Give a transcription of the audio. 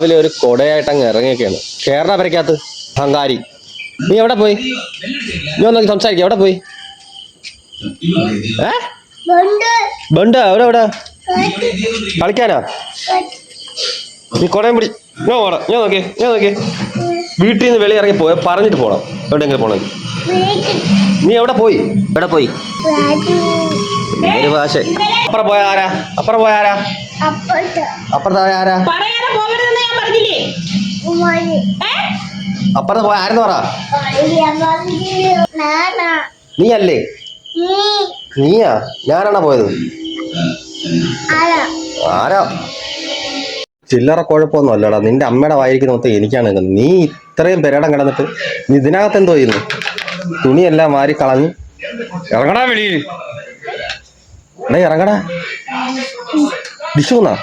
രാവിലെ ഒരു കൊടയായിട്ട് അങ്ങ് ഇറങ്ങിയൊക്കെയാണ്. കേരള വരയ്ക്കകത്ത് ഹങ്കാരി. നീ എവിടെ പോയി? നീ ഒന്ന് സംസാരിക്ക എവിടെ പോയി? ഏ? ബണ്ട്. എവിടെ എവിടെ കളിക്കാനാ? നീ കൊടയും പിടി ഞാൻ പോടാം ഞാൻ നോക്കേ ഞാൻ നോക്കേ. വീട്ടിൽ നിന്ന് വെളി ഇറങ്ങി പോയ പറഞ്ഞിട്ട് പോണം. എവിടെയെങ്കിലും പോണെങ്കിൽ നീ എവിടെ പോയി? എവിടെ പോയി? ഒരു ഭാഷ? അപ്പുറം പോയ ആരാ? അപ്പുറം പോയ ആരാ? അപ്പുറത്തായ ആരാ? അപ്പുറത്ത് പോയ ആരെന്ന് പറ? നീ. അല്ലേ നീയാ? ഞാനാണോ പോയത്? ആരാ? ചില്ലറ കുഴപ്പമൊന്നും അല്ലടാ. നിന്റെ അമ്മയുടെ വായിരിക്കുന്ന മൊത്തം എനിക്കാണ് നീ ഇത്രയും പെരടം കിടന്നിട്ട് നീ ഇതിനകത്ത് എന്തോ ചെയ്യുന്നു? തുണിയെല്ലാം മാറി കളഞ്ഞ്. ഇറങ്ങടാ വെളിയിൽ എടേ ഇറങ്ങടാ. വിഷുന്നാ